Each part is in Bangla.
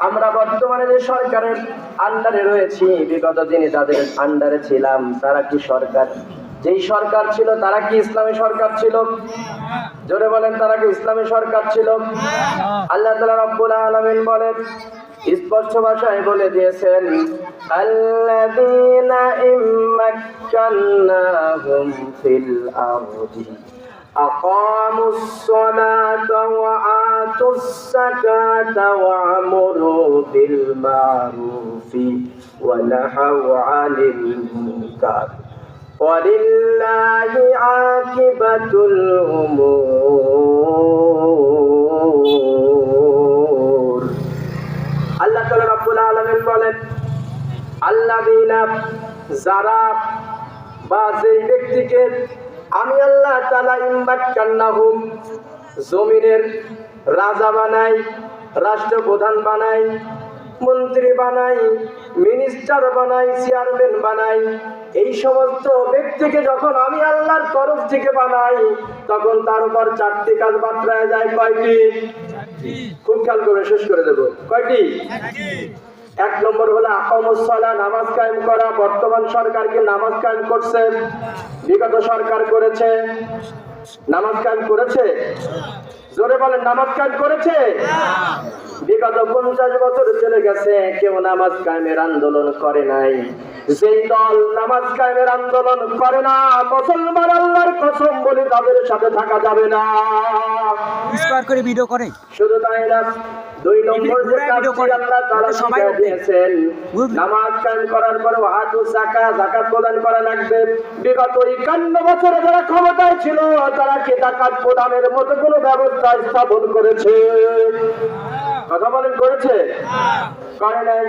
আমরা বর্তমানে যে সরকারের আন্ডারে রয়েছি বিগত দিনে যাদের আন্ডারে ছিলাম তারা কি সরকার যেই সরকার ছিল তারা কি ইসলামী সরকার ছিল জোরে বলেন তারা কি ইসলামী সরকার ছিল আল্লাহ তালা রব্বুল আলমিন বলেন স্পষ্ট ভাষায় বলে দিয়েছেন আল্লাযীনা ইম্মাক্কান্নাহুম ফিল আরদি أقاموا الصلاة وآتوا الزكاة وأمروا بالمعروف ونهوا عن المنكر ولله عاقبة الأمور আল্লাহ তাআলা রাব্বুল আলামিন বলেন আল্লাযীনা যারা বা যেই ব্যক্তিকে আমি আল্লাহ তাআলা ইম্বাক্কান্নাহুম জমিনের রাজা বানাই, রাষ্ট্রপ্রধান বানাই, মন্ত্রী বানাই মিনিস্টার বানাই চেয়ারম্যান বানাই। এই সমস্ত ব্যক্তিকে যখন আমি আল্লাহর তরফ থেকে বানাই, তখন তার উপর চারটি কাজ বাতরায় যায়। কয়টি? খুব খেয়াল করে শেষ করে দেবো। কয়টি? এক নম্বর হলো আকামুসলা নামাজ কায়েম করা। বর্তমান সরকারকে নামাজ কায়েম করছে? বিগত সরকার করেছে। নামাজ কাজ করেছে? জোরে বলেন নামাজ কাজ করেছে? বিগত পঞ্চাশ বছর চলে গেছে কেউ নামাজ কায়েমের আন্দোলন করে নাই। সেই দল নামাজ কায়েমের আন্দোলন করে না মুসলমান আল্লাহর কসম বলে তাদের সাথে থাকা যাবে না। করে ভিডিও করে। শুধু তাই না দুই নম্বর এটা সবাই দিয়েছেন নামাজ কায়েম করার হাত প্রদান করা লাগবে। বিগত একান্ন বছরে যারা ক্ষমতায় ছিল তারা কি যাকাত প্রদানের মতো কোনো ব্যবস্থা স্থাপন করেছে? কথা বলেন করেছে? করে নাই।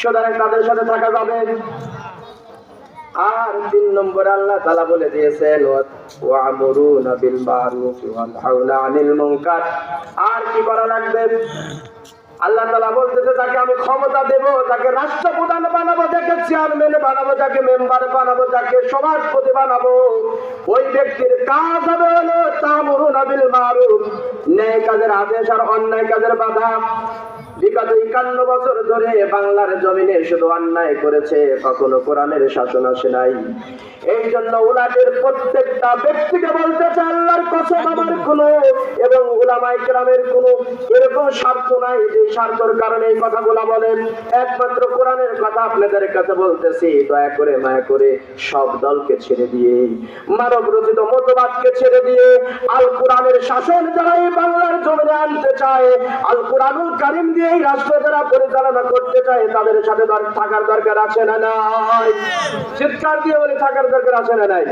সুতরাং তাদের সাথে থাকা যাবে। আর তিন নম্বর আল্লাহ তালা বলে দিয়েছেন আর কি করা লাগবে? আল্লাহ তালা বলতেছে, তাকে আমি ক্ষমতা দেব, তাকে রাষ্ট্রপ্রধান বানাবো, যাকে চেয়ারম্যান বানাবো, যাকে মেম্বার বানাবো, যাকে সমাজপতি বানাবো। ওই ব্যক্তির কাজ হবে হলো তামরুন বিল মারুফ ন্যায় কাজের আদেশ আর অন্যায় কাজের বাধা। বিগত একান্ন বছর ধরে বাংলার জমিনে শুধু অন্যায় করেছে কখনো কোরআনের শাসন আসে নাই। এই জন্য উলাটের প্রত্যেকটা ব্যক্তিকে বলতেছে আল্লাহর কসম আমার কোনো এবং উলামাই কেরামের কোনো এরকম স্বার্থ নাই যে স্বার্থের কারণে এই কথাগুলো বলেন। একমাত্র কোরআনের কথা আপনাদের কাছে বলতেছি দয়া করে মায়া করে সব দলকে ছেড়ে দিয়ে মানব রচিত মতবাদকে ছেড়ে দিয়ে আল কোরআনের শাসন যারা এই বাংলার জমিনে আনতে চায় আল কোরআনুল কারিম দিয়ে এই রাষ্ট্র যারা পরিচালনা করতে চায়, তাদের সাথে থাকার দরকার আছে না নাই? চিৎকার দিয়ে বলে, থাকার দরকার আছে না নাই?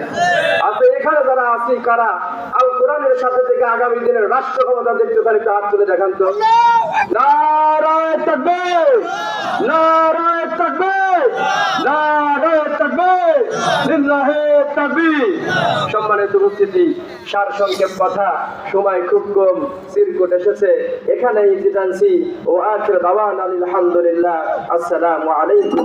আছে এখানে যারা আছি, কারা? আল কোরআনের সাথে থেকে আগামী দিনের রাষ্ট্র ক্ষমতা দেখতে পারে হাত তুলে দেখান তো। নারায় তাকবীর! নারায় তাকবীর! নারায় লিল্লাহি তাকবীর সম্মানিত উপস্থিতি, সার সংক্ষেপ কথা, সময় খুব কম, সিরকুট এসেছে। এখানেই জিটানছি ও আখির দাওয়ান আলহামদুলিল্লাহ। আসসালামু আলাইকুম